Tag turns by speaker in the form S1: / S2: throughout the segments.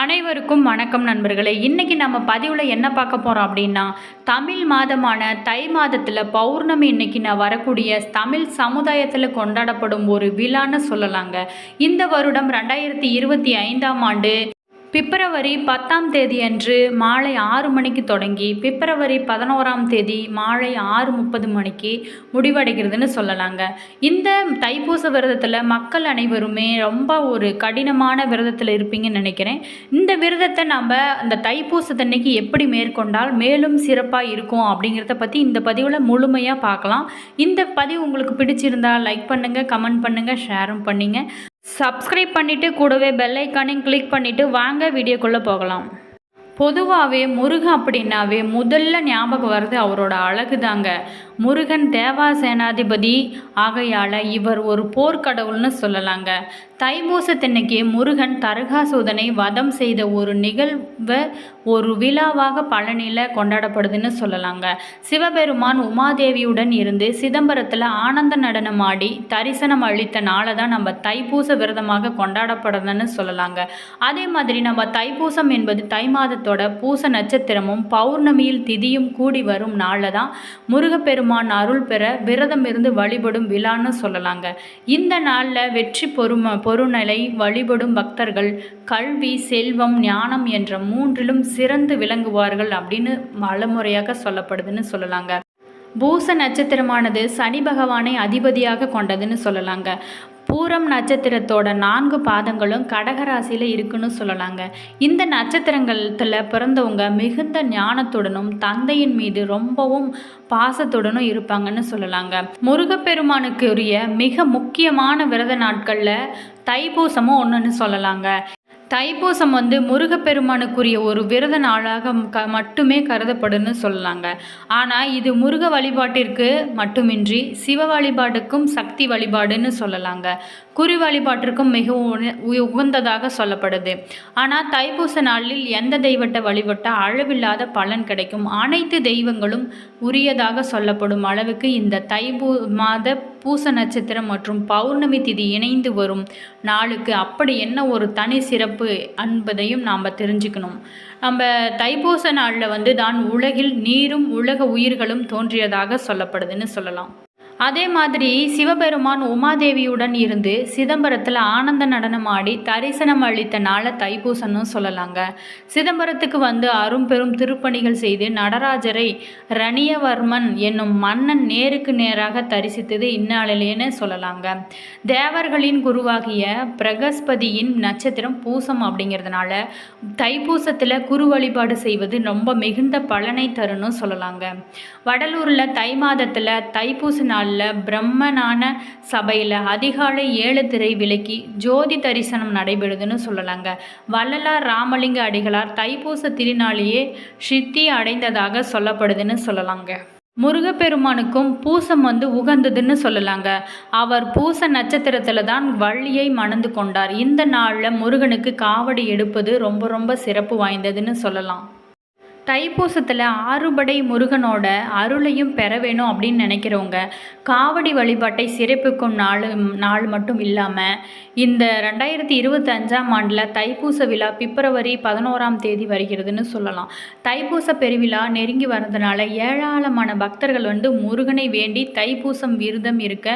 S1: அனைவருக்கும் வணக்கம் நண்பர்களே. இன்றைக்கி நம்ம பதிவில் என்ன பார்க்க போகிறோம் அப்படின்னா தமிழ் மாதமான தை மாதத்தில் பௌர்ணமி இன்னைக்கு நான் வரக்கூடிய தமிழ் சமுதாயத்தில் கொண்டாடப்படும் ஒரு விழான்னு சொல்லலாங்க. இந்த வருடம் ரெண்டாயிரத்தி இருபத்தி ஐந்தாம் ஆண்டு பிப்ரவரி பத்தாம் தேதி அன்று மாலை ஆறு மணிக்கு தொடங்கி பிப்ரவரி பதினோராம் தேதி மாலை ஆறு முப்பது மணிக்கு முடிவடைகிறதுன்னு சொல்லலாங்க. இந்த தைப்பூச விரதத்தில் மக்கள் அனைவருமே ரொம்ப ஒரு கடினமான விரதத்தில் இருப்பீங்கன்னு நினைக்கிறேன். இந்த விரதத்தை நம்ம அந்த தைப்பூசத்தன்னைக்கு எப்படி மேற்கொண்டால் மேலும் சிறப்பாக இருக்கும் அப்படிங்கிறத பற்றி இந்த பதிவில் முழுமையாக பார்க்கலாம். இந்த பதிவு உங்களுக்கு பிடிச்சிருந்தால் லைக் பண்ணுங்கள் கமெண்ட் பண்ணுங்கள் ஷேரும் பண்ணிங்க. சப்ஸ்கிரைப் பண்ணிவிட்டு கூடவே பெல் ஐக்கானையும் கிளிக் பண்ணிவிட்டு வாங்க வீடியோக்குள்ளே போகலாம். பொதுவாகவே முருகன் அப்படின்னாவே முதல்ல ஞாபகம் வர்றது அவரோட அழகு தாங்க முருகன் தேவா சேனாதிபதி ஆகையால் இவர் ஒரு போர்க்கடவுள்னு சொல்லலாங்க. தைப்பூசத்தன்னைக்கு முருகன் தர்காசூதனை வதம் செய்த ஒரு நிகழ்வை ஒரு விழாவாக பழனியில் கொண்டாடப்படுதுன்னு சொல்லலாங்க. சிவபெருமான் உமாதேவியுடன் இருந்து சிதம்பரத்தில் ஆனந்த நடனம் ஆடி தரிசனம் அளித்த நாளை தான் நம்ம தைப்பூச விரதமாக கொண்டாடப்படுதுன்னு சொல்லலாங்க. அதே மாதிரி நம்ம தைப்பூசம் என்பது தை மாதத்தோட பூச நட்சத்திரமும் பௌர்ணமியில் திதியும் கூடி வரும் நாளில் தான் முருகப்பெருமான் அருள் பெற விரதம் இருந்து வழிபடும் விழான்னு சொல்லலாங்க. இந்த நாளில் வெற்றி பொறும பொருநிலை வழிபடும் பக்தர்கள் கல்வி செல்வம் ஞானம் என்ற மூன்றிலும் சிறந்து விளங்குவார்கள் அப்படின்னு வளமுறையாக சொல்லப்படுதுன்னு சொல்லலாங்க. பூச நட்சத்திரமானது சனி பகவானை அதிபதியாக கொண்டதுன்னு சொல்லலாங்க. பூரம் நட்சத்திரத்தோட நான்கு பாதங்களும் கடகராசியில் இருக்குன்னு சொல்லலாங்க. இந்த நட்சத்திரங்களத்தில் பிறந்தவங்க மிகுந்த ஞானத்துடனும் தந்தையின் மீது ரொம்பவும் பாசத்துடனும் இருப்பாங்கன்னு சொல்லலாங்க. முருகப்பெருமானுக்குரிய மிக முக்கியமான விரத நாட்களில் தைப்பூசமும் ஒன்றுன்னு சொல்லலாங்க. தைப்பூசம் வந்து முருகப்பெருமானுக்குரிய ஒரு விரத நாளாக க மட்டுமே கருதப்படுன்னு சொல்லலாங்க. ஆனால் இது முருக வழிபாட்டிற்கு மட்டுமின்றி சிவ வழிபாட்டுக்கும் சக்தி வழிபாடுன்னு சொல்லலாங்க. குறி வழிபாட்டிற்கும் மிகவும் உகந்ததாக சொல்லப்படுது. ஆனால் தைப்பூச நாளில் எந்த தெய்வத்தை வழிபட்டால் அளவில்லாத பலன் கிடைக்கும்? அனைத்து தெய்வங்களும் உரியதாக சொல்லப்படும் அளவுக்கு இந்த தைப்பூ மாத பூச நட்சத்திரம் மற்றும் பௌர்ணமி திதி இணைந்து வரும் நாளுக்கு அப்படி என்ன ஒரு தனி சிறப்பு என்பதையும் நாம் தெரிஞ்சுக்கணும். நம்ம தைப்பூச நாளில் வந்து தான் உலகில் நீரும் உலக உயிர்களும் தோன்றியதாக சொல்லப்படுதுன்னு சொல்லலாம். அதே மாதிரி சிவபெருமான் உமாதேவியுடன் இருந்து சிதம்பரத்தில் ஆனந்த நடனம் ஆடி தரிசனம் அளித்த நாளை தைப்பூசன்னு சொல்லலாங்க. சிதம்பரத்துக்கு வந்து அரும்பெரும் திருப்பணிகள் செய்து நடராஜரை ரணியவர்மன் என்னும் மன்னன் நேருக்கு நேராக தரிசித்தது இந்நாளிலேன்னு சொல்லலாங்க. தேவர்களின் குருவாகிய பிரகஸ்பதியின் நட்சத்திரம் பூசம் அப்படிங்கிறதுனால தைப்பூசத்தில் குரு வழிபாடு செய்வது ரொம்ப மிகுந்த பலனை தருன்னு சொல்லலாங்க. வடலூரில் தை மாதத்தில் தைப்பூச நாள் நாளில் பிரம்மனான சபையில் அதிகாலை ஏழு திரை விலக்கி ஜோதி தரிசனம் நடைபெறுதுன்னு சொல்லலாங்க. வள்ளலார் ராமலிங்க அடிகளார் தைப்பூச திருநாளியே சித்தி அடைந்ததாக சொல்லப்படுதுன்னு சொல்லலாங்க. முருகப்பெருமானுக்கும் பூசம் வந்து உகந்ததுன்னு சொல்லலாங்க. அவர் பூச நட்சத்திரத்தில் தான் வள்ளியை மணந்து கொண்டார். இந்த நாளில் முருகனுக்கு காவடி எடுப்பது ரொம்ப ரொம்ப சிறப்பு வாய்ந்ததுன்னு சொல்லலாம். தைப்பூசத்தில் ஆறுபடை முருகனோட அருளையும் பெற வேணும் அப்படின்னு நினைக்கிறவங்க காவடி வழிபாட்டை சிறப்பிக்கும் நாள் நாள் மட்டும் இல்லாமல் இந்த ரெண்டாயிரத்தி இருபத்தஞ்சாம் ஆண்டில் தைப்பூச விழா பிப்ரவரி பதினோராம் தேதி வருகிறதுன்னு சொல்லலாம். தைப்பூச பெருவிழா நெருங்கி வரதுனால ஏராளமான பக்தர்கள் வந்து முருகனை வேண்டி தைப்பூசம் விரதம் இருக்க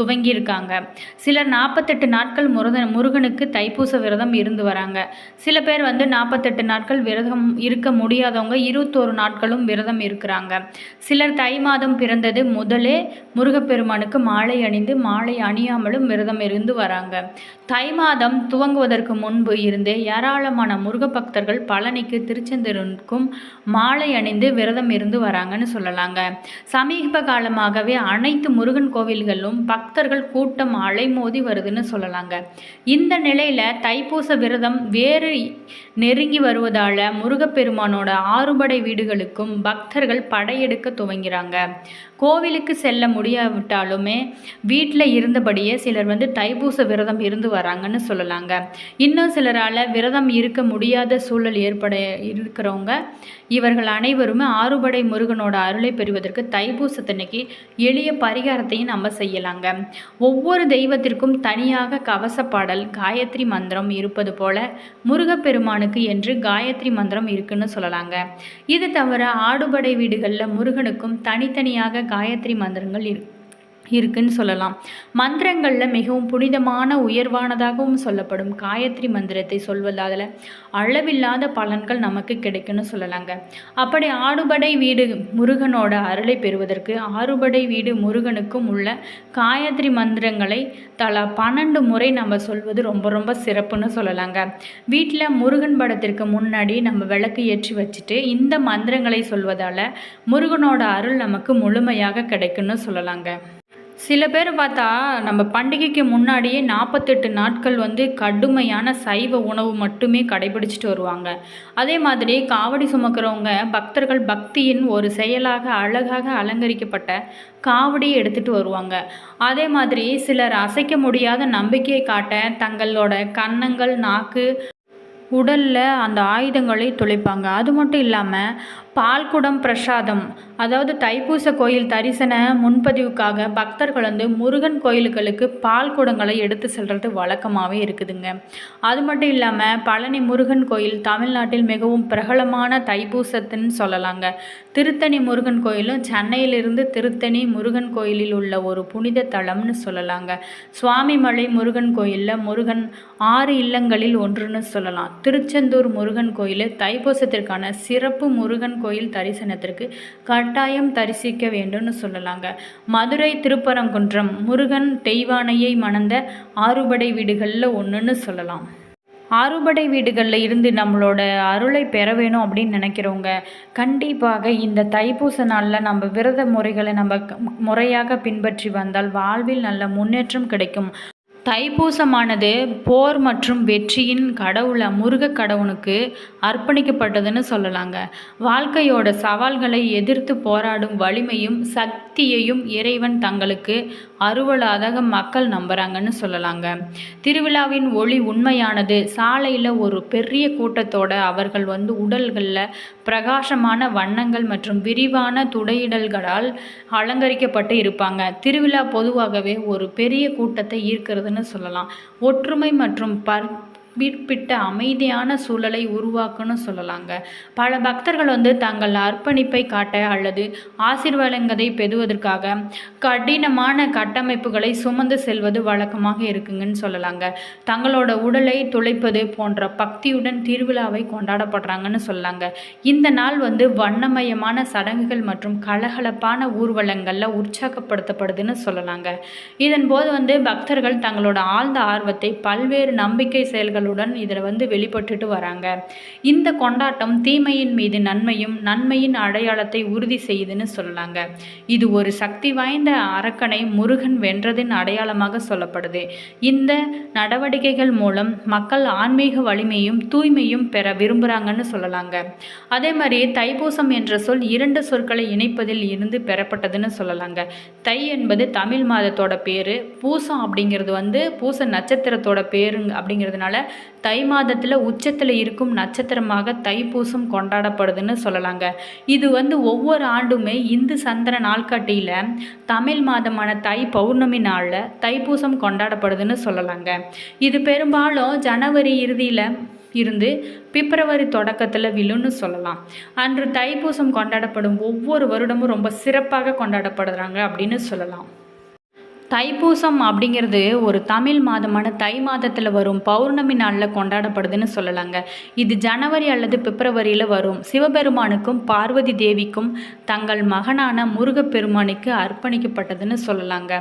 S1: துவங்கியிருக்காங்க. சிலர் நாற்பத்தெட்டு நாட்கள் முருகன் முருகனுக்கு தைப்பூச விரதம் இருந்து வராங்க. சில பேர் வந்து நாற்பத்தெட்டு நாட்கள் விரதம் இருக்க முடியாதவங்க இருபத்தோரு நாட்களும் விரதம் இருக்கிறாங்க. சிலர் தை மாதம் பிறந்தது முதலே முருகப்பெருமானுக்கு மாலை அணிந்து மாலை அணியாமலும் விரதம் இருந்து வராங்க. தை மாதம் துவங்குவதற்கு முன்பு இருந்தே ஏராளமான முருக பக்தர்கள் பழனிக்கு திருச்செந்தூருக்கும் மாலை அணிந்து விரதம் இருந்து வராங்கன்னு சொல்லலாங்க. சமீப காலமாகவே அனைத்து முருகன் கோவில்களிலும் பக்தர்கள் கூட்டம் அலைமோதி வருதுன்னு சொல்லலாங்க. இந்த நிலையில் தைப்பூச விரதம் வேறு நெருங்கி வருவதால் முருகப்பெருமானோட ஆறுபடை வீடுகளுக்கும் பக்தர்கள் படையெடுக்க துவங்கிறாங்க. கோவிலுக்கு செல்ல முடியாவிட்டாலுமே வீட்டில் இருந்தபடியே சிலர் வந்து தைப்பூச விரதம் இருந்து வராங்கன்னு சொல்லலாங்க. இன்னும் சிலரால் விரதம் இருக்க முடியாத சூழல் ஏற்பட இருக்கிறவங்க இவர்கள் அனைவருமே ஆறுபடை முருகனோட அருளை பெறுவதற்கு தைப்பூசத்தன்னைக்கு எளிய பரிகாரத்தையும் நம்ம செய்யலாங்க. ஒவ்வொரு தெய்வத்திற்கும் தனியாக கவச பாடல் காயத்ரி மந்திரம் இருப்பது போல முருகப்பெருமானுக்கு என்று காயத்ரி மந்திரம் இருக்குன்னு சொல்லலாங்க. இது தவிர ஆடுபடை வீடுகளில் முருகனுக்கும் தனித்தனியாக காயத்ரி மந்திரங்கள் இருக்கு. இருக்குன்னு சொல்லலாம். மந்திரங்களில் மிகவும் புனிதமான உயர்வானதாகவும் சொல்லப்படும் காயத்ரி மந்திரத்தை சொல்வதால் அளவில்லாத பலன்கள் நமக்கு கிடைக்குன்னு சொல்லலாங்க. அப்படி ஆடுபடை வீடு முருகனோட அருளை பெறுவதற்கு ஆறுபடை வீடு முருகனுக்கும் உள்ள காயத்ரி மந்திரங்களை தலா பன்னெண்டு முறை நம்ம சொல்வது ரொம்ப ரொம்ப சிறப்புன்னு சொல்லலாங்க. வீட்டில் முருகன் படத்திற்கு முன்னாடி நம்ம விளக்கு ஏற்றி வச்சுட்டு இந்த மந்திரங்களை சொல்வதால் முருகனோட அருள் நமக்கு முழுமையாக கிடைக்குன்னு சொல்லலாங்க. சில பேர் பார்த்தா நம்ம பண்டிகைக்கு முன்னாடியே நாற்பத்தெட்டு நாட்கள் வந்து கடுமையான சைவ உணவு மட்டுமே கடைபிடிச்சிட்டு வருவாங்க. அதே மாதிரி காவடி சுமக்கிறவங்க பக்தர்கள் பக்தியின் ஒரு செயலாக அழகாக அலங்கரிக்கப்பட்ட காவடியை எடுத்துகிட்டு வருவாங்க. அதே மாதிரி சிலர் அசைக்க முடியாத நம்பிக்கையை காட்ட தங்களோட கன்னங்கள் நாக்கு உடலில் அந்த ஆயுதங்களை துளைப்பாங்க. அது மட்டும் இல்லாமல் பால்குடம் பிரசாதம். அதாவது தைப்பூச கோயில் தரிசன முன்பதிவுக்காக பக்தர்கள் வந்து முருகன் கோயில்களுக்கு பால் குடங்களை எடுத்து செல்கிறது வழக்கமாகவே இருக்குதுங்க. அது மட்டும் இல்லாமல் பழனி முருகன் கோயில் தமிழ்நாட்டில் மிகவும் பிரபலமான தைப்பூசத்துன்னு சொல்லலாங்க. திருத்தணி முருகன் கோயிலும் சென்னையிலிருந்து திருத்தணி முருகன் கோயிலில் உள்ள ஒரு புனித தலம்னு சொல்லலாங்க. சுவாமிமலை முருகன் கோயிலில் முருகன் ஆறு இல்லங்களில் ஒன்றுன்னு சொல்லலாம். திருச்செந்தூர் முருகன் கோயில் தைப்பூசத்திற்கான சிறப்பு முருகன் கோயில் தரிசனத்திற்கு கட்டாயம் தரிசிக்க வேண்டும்னு சொல்லலாங்க. மதுரை திருப்பரங்குன்றம் முருகன் தெய்வானையை மணந்த ஆறுபடை வீடுகளில் ஒன்றுன்னு சொல்லலாம். ஆறுபடை வீடுகளில் இருந்து நம்மளோட அருளை பெற வேணும் அப்படின்னு நினைக்கிறவங்க கண்டிப்பாக இந்த தைப்பூச நாளில் நம்ம விரத முறைகளை நம்ம முறையாக பின்பற்றி வந்தால் வாழ்வில் நல்ல முன்னேற்றம் கிடைக்கும். தைப்பூசமானது போர் மற்றும் வெற்றியின் கடவுள முருக கடவுனுக்கு அர்ப்பணிக்கப்பட்டதுன்னு சொல்லலாங்க. வாழ்க்கையோட சவால்களை எதிர்த்து போராடும் வலிமையும் சக்தியையும் இறைவன் தங்களுக்கு அறுவலாதாக மக்கள் நம்புகிறாங்கன்னு சொல்லலாங்க. திருவிழாவின் ஒளி உண்மையானது சாலையில் ஒரு பெரிய கூட்டத்தோட அவர்கள் வந்து உடல்களில் பிரகாசமான வண்ணங்கள் மற்றும் விரிவான துடையிடல்களால் அலங்கரிக்கப்பட்டு இருப்பாங்க. திருவிழா பொதுவாகவே ஒரு பெரிய கூட்டத்தை ஈர்க்கிறதுன்னு சொல்லலாம். ஒற்றுமை மற்றும் பர் குறிப்பிட்ட அமைதியான சூழலை உருவாக்குன்னு சொல்லலாங்க. பல பக்தர்கள் வந்து தங்கள் அர்ப்பணிப்பை காட்ட அல்லது ஆசீர்வாதங்களை பெறுவதற்காக கடினமான கட்டமைப்புகளை சுமந்து செல்வது வழக்கமாக இருக்குங்கன்னு சொல்லலாங்க. தங்களோட உடலை துளைப்பது போன்ற பக்தியுடன் திருவிழாவை கொண்டாடப்படுறாங்கன்னு சொல்லலாங்க. இந்த நாள் வந்து வண்ணமயமான சடங்குகள் மற்றும் கலகலப்பான ஊர்வலங்களில் உற்சாகப்படுத்தப்படுதுன்னு சொல்லலாங்க. இதன் போது வந்து பக்தர்கள் தங்களோட ஆழ்ந்த ஆர்வத்தை பல்வேறு நம்பிக்கை செயல்கள் உணர்வுகளுடன் இதில் வந்து வெளிப்பட்டுட்டு வராங்க. இந்த கொண்டாட்டம் தீமையின் மீது நன்மையும் நன்மையின் அடையாளத்தை உறுதி செய்யுதுன்னு சொல்லலாங்க இது ஒரு சக்தி வாய்ந்த அரக்கனை முருகன் வென்றதின் அடையாளமாக சொல்லப்படுது. இந்த நடவடிக்கைகள் மூலம் மக்கள் ஆன்மீக வலிமையும் தூய்மையும் பெற விரும்புகிறாங்கன்னு சொல்லலாங்க. அதே மாதிரி தைப்பூசம் என்ற சொல் இரண்டு சொற்களை இணைப்பதில் இருந்து பெறப்பட்டதுன்னு சொல்லலாங்க. தை என்பது தமிழ் மாதத்தோட பேர். பூசம் அப்படிங்கிறது வந்து பூச நட்சத்திரத்தோட பேருங்க அப்படிங்கிறதுனால தை மாதத்தில் உச்சத்தில் இருக்கும் நட்சத்திரமாக தைப்பூசம் கொண்டாடப்படுதுன்னு சொல்லலாங்க. இது வந்து ஒவ்வொரு ஆண்டுமே இந்து சந்திர நாள்காட்டியில் தமிழ் மாதமான தை பௌர்ணமி நாளில் தைப்பூசம் கொண்டாடப்படுதுன்னு சொல்லலாங்க. இது பெரும்பாலும் ஜனவரி இறுதியில் இருந்து பிப்ரவரி தொடக்கத்தில் விழுன்னு சொல்லலாம். அன்று தைப்பூசம் கொண்டாடப்படும் ஒவ்வொரு வருடமும் ரொம்ப சிறப்பாக கொண்டாடப்படுறாங்க அப்படின்னு சொல்லலாம். தைப்பூசம் அப்படிங்கிறது ஒரு தமிழ் மாதமான தை மாதத்தில் வரும். பௌர்ணமி நாளில் கொண்டாடப்படுதுன்னு சொல்லலாங்க. இது ஜனவரி அல்லது பிப்ரவரியில் வரும். சிவபெருமானுக்கும் பார்வதி தேவிக்கும் தங்கள் மகனான முருகப்பெருமானுக்கு அர்ப்பணிக்கப்பட்டதுன்னு சொல்லலாங்க.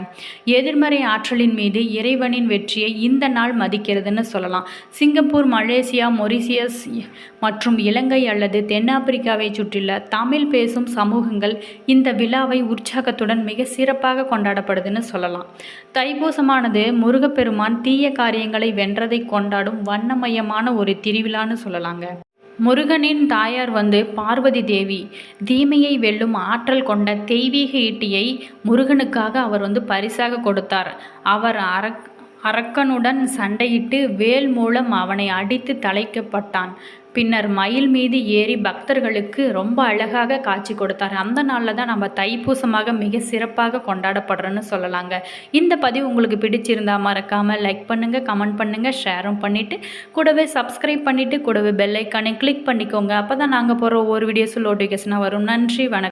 S1: எதிர்மறை ஆற்றலின் மீது இறைவனின் வெற்றியை இந்த நாள் மதிக்கிறதுன்னு சொல்லலாம். சிங்கப்பூர் மலேசியா மொரிசியஸ் மற்றும் இலங்கை அல்லது தென்னாப்பிரிக்காவை சுற்றியுள்ள தமிழ் பேசும் சமூகங்கள் இந்த விழாவை உற்சாகத்துடன் மிக சிறப்பாக கொண்டாடப்படுதுன்னு சொல்லலாம். சொல்லலாம் தைப்பூசமானது முருகப்பெருமான் தீய காரியங்களை வென்றதை கொண்டாடும் வண்ணமயமான ஒரு திருவிழான்னு சொல்லலாங்க. முருகனின் தாயார் வந்து பார்வதி தேவி தீமையை வெல்லும் ஆற்றல் கொண்ட தெய்வீக ஈட்டியை முருகனுக்காக அவர் வந்து பரிசாக கொடுத்தார். அவர் அரக் அரக்கனுடன் சண்டையிட்டு வேல் மூலம் அவனை அடித்து தலைக்கப்பட்டான் பின்னர் மயில் மீது ஏறி பக்தர்களுக்கு ரொம்ப அழகாக காட்சி கொடுத்தார். அந்த நாளில் தான் நம்ம தைப்பூசமாக மிக சிறப்பாக கொண்டாடப்படுறோன்னு சொல்லலாங்க. இந்த பதிவு உங்களுக்கு பிடிச்சிருந்தா மறக்காமல் லைக் பண்ணுங்கள் கமெண்ட் பண்ணுங்கள் ஷேரும் பண்ணிவிட்டு கூடவே சப்ஸ்கிரைப் பண்ணிவிட்டு கூடவே பெல்லைக்கானே கிளிக் பண்ணிக்கோங்க. அப்போ தான் நாங்கள் போகிற ஒவ்வொரு வீடியோஸும் நோட்டிஃபிகேஷனாக வரும். நன்றி வணக்கம்.